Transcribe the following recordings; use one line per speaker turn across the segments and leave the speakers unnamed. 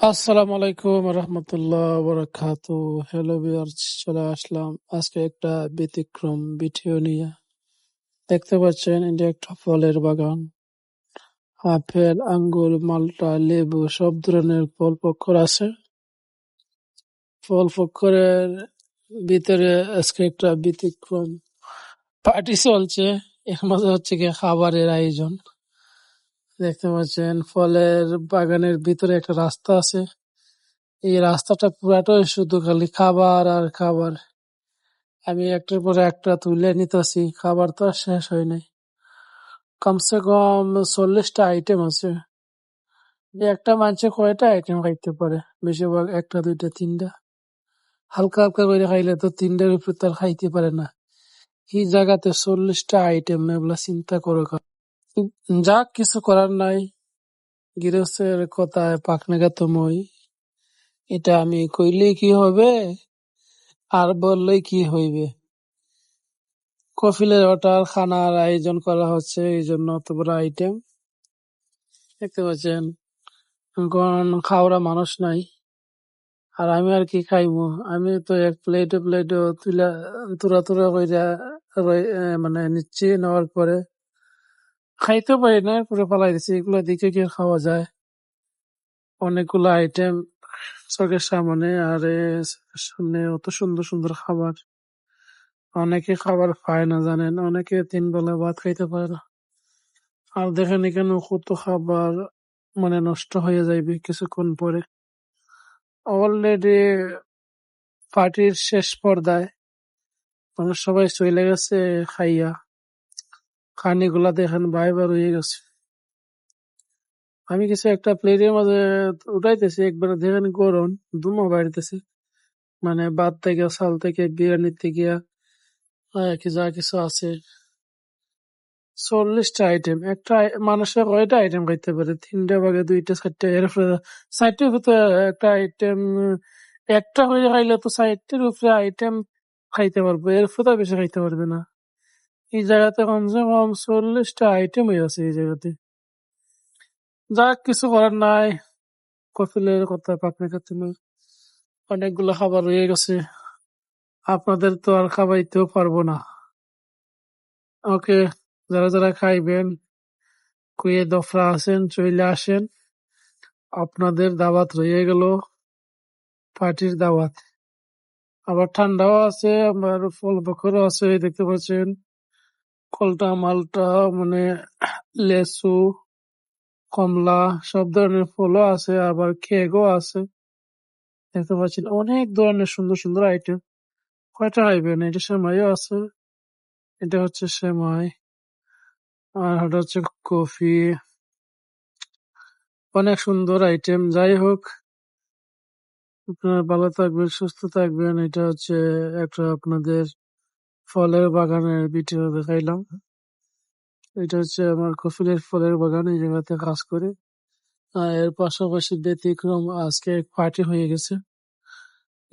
আসসালামু আলাইকুম রহমতুল্লাহ বরকাতু hello viewers চলে আসলাম আজকে একটা ব্যতিক্রম ভিডিও নিয়ে। দেখতে পাচ্ছেন এটা একটা ফলের বাগান। আপেল, আঙ্গুর, মালটা, লেবু সব ধরনের ফল পক্ষর আছে। ফল পক্ষরের ভিতরে আজকে একটা ব্যতিক্রম পার্টি চলছে। এর মাঝে হচ্ছে কি খাবারের আয়োজন। দেখতে পাচ্ছেন, ফলের বাগানের ভিতরে একটা রাস্তা আছে। এই রাস্তাটা পুরাটাই শুধু খালি খাবার আর খাবার। আমি একটার পর একটা তুলে নিতেছি, খাবার তো আর শেষ হয় নাই। কমসে কম চল্লিশটা আইটেম আছে। একটা মানুষে কয়টা আইটেম খাইতে পারে? বেশিরভাগ একটা, দুইটা, তিনটা। হালকা হালকা করে খাইলে তো তিনটার উপরে তার খাইতে পারে না। এই জায়গাতে চল্লিশটা আইটেম এগুলা চিন্তা করো যাক কিছু করার নাই, গৃহস্থের কথায় পাকনাগা মই এটা আমি কইলেই কি হবে? আর বললেই কি হইবে? কফিলের ওটার খানার আয়োজন করা হচ্ছে এই জন্য অত বড় আইটেম দেখতে পাচ্ছেন এখন খাওয়া মানুষ নাই। আর আমি আর কি খাইমু? আমি তো এক প্লেট প্লেট তুলা, তুরা তুরা কইরা মানে নিচ্ছি, নেওয়ার পরে খাইতে পারি না, পুরো পালাই দিচ্ছি এগুলো দিকে কি খাওয়া যায়? অনেকগুলো আইটেম চোখের সামনে, আর সামনে অত সুন্দর সুন্দর খাবার। অনেকে খাবার পায় না, জানেন? অনেকে তিন বেলা ভাত খাইতে পারে না। আর দেখেন এখানে কত খাবার মানে নষ্ট হয়ে যাইবে কিছুক্ষণ পরে। অলরেডি পার্টির শেষ পর্দায় মানে সবাই চলে গেছে খাইয়া। খানিগুলা দেখেন বাইবার হয়ে গেছে। আমি কিছু একটা প্লেটের মাঝে উঠাইতেছি, একবার দেখেন গরম দুমা বাড়িতেছে। মানে ভাত থেকে চাল থেকে বিরিয়ানি থেকে কি যা কিছু আছে। চল্লিশটা আইটেম একটা মানুষের কয়টা আইটেম খাইতে পারে? তিনটা ভাগে দুইটা, চারটা এরপরে চারটের ভিতরে একটা আইটেম একটা হয়ে খাইলে তো চারটের উপরে আইটেম খাইতে পারব, এর ফুটা বেশি খাইতে পারবে না। এই জায়গাতে কমসে কম চল্লিশটা আইটেম হয়ে আছে এই জায়গাতে। যাক কিছু করার নাই কফিলের কথা পাকনে খাতে অনেকগুলো খাবার রয়ে গেছে। আপনাদের তো আর খাবাইতেও পারব না। ওকে, যারা যারা খাইবেন কুয়ে দফরা আছেন চলে আসেন। আপনাদের দাওয়াত রয়ে গেল, পার্টির দাওয়াত। আবার ঠান্ডাও আছে আমার ফল বখরও আছে দেখতে পাচ্ছেন। কলটা, মালটা মানে লেসু কমলা, সব ধরনের ফলও আছে, আবার কেকও আছে। দেখতে পাচ্ছেন, অনেক ধরনের সুন্দর সুন্দর আইটেম কয়টা খাইবেন এটা সেমাইও আছে, এটা হচ্ছে সেমাই, আর এটা হচ্ছে কফি। অনেক সুন্দর আইটেম যাই হোক। আপনারা ভালো থাকবেন, সুস্থ থাকবেন। এটা হচ্ছে একটা আপনাদের ফলের বাগানের ভিডিও দেখাইলাম। এটা হচ্ছে আমার কফিলের ফলের বাগান, এই জায়গাতে কাজ করে। আর এর পাশাপাশি ব্যতিক্রম আজকে পার্টি হয়ে গেছে।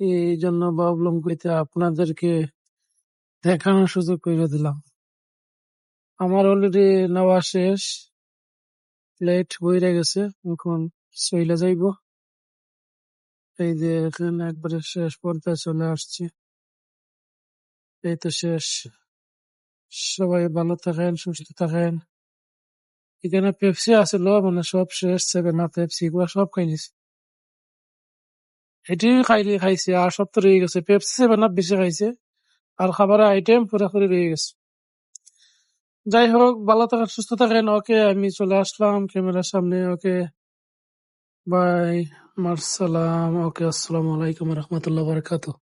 এই জন্য ভাবলাম কইতে আপনাদেরকে দেখানোর সুযোগ করে দিলাম। আমার অলরেডি নেওয়া শেষ। প্লেট বইরে গেছে, এখন চইলা যাইব। এই যে এখানে একবারে শেষ পর্যায়ে চলে আসছি। এই তো শেষ। সবাই ভালো থাকেন, সুস্থ থাকেন। এখানে পেপসি আছিল মানে সব শেষ সেভেন আপ পেপসি এগুলো সব খাই নিছি। এটি খাইলে খাইছে, আর সব তো রয়ে গেছে। পেপসি সেভেন আপ বেশি খাইছে, আর খাবারের আইটেম পুরোপুরি রয়ে গেছে। যাই হোক, ভালো থাকেন, সুস্থ থাকেন। ওকে, আমি চলে আসলাম ক্যামেরার সামনে, ওকে। বাই, মার্সালাম। ওকে, আসসালামু আলাইকুম রহমতুল্লাহ বারকাতুহ।